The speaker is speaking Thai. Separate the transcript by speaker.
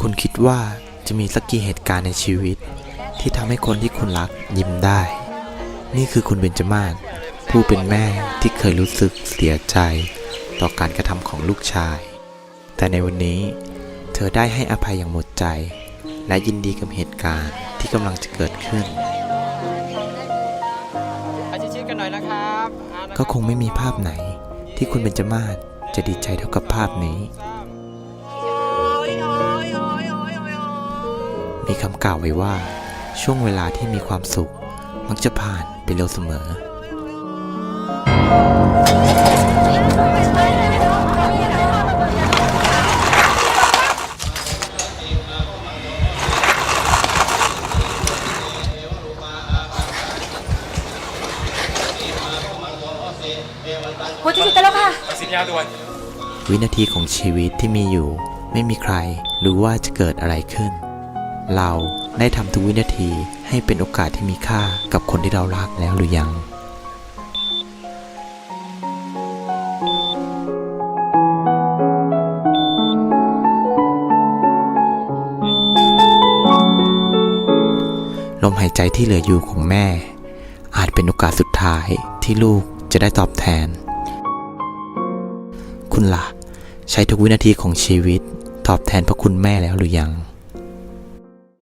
Speaker 1: คุณคิดว่าจะมีสักกี่เหตุการณ์ในชีวิต ที่ทำให้คนที่คุณรักยิ้มได้ นี่คือคุณเบญจมาศผู้เป็นแม่ที่เคยรู้สึกเสียใจ ต่อการกระทำของลูกชาย แต่ในวันนี้ เธอได้ให้อภัยอย่างหมดใจ และยินดีกับเหตุการณ์ที่กำลังจะเกิดขึ้น
Speaker 2: อาชิดๆกันหน่อยนะครับอ่านะรับ
Speaker 1: ก็คงไม่มีภาพไหน ที่คุณเบญจมาศจะดีใจเท่ากับภาพนี้ มีคำกล่าวไว้ว่า ช่วงเวลาที่มีความสุข มักจะผ่านไปเร็วเสมอ
Speaker 3: หัวใจติดกันแล้วค่ะ
Speaker 2: สินยาด่วน
Speaker 1: วินาทีของชีวิตที่มีอยู่ ไม่มีใครรู้ว่าจะเกิดอะไรขึ้น เราได้ทำทุกวินาทีให้เป็นโอกาสที่มีค่ากับคนที่เรารักแล้วหรือยังลมหายใจที่เหลืออยู่ของแม่ อาจเป็นโอกาสสุดท้ายที่ลูกจะได้ตอบแทน คุณล่ะ ใช้ทุกวินาทีของชีวิตตอบแทนพระคุณแม่แล้วหรือยัง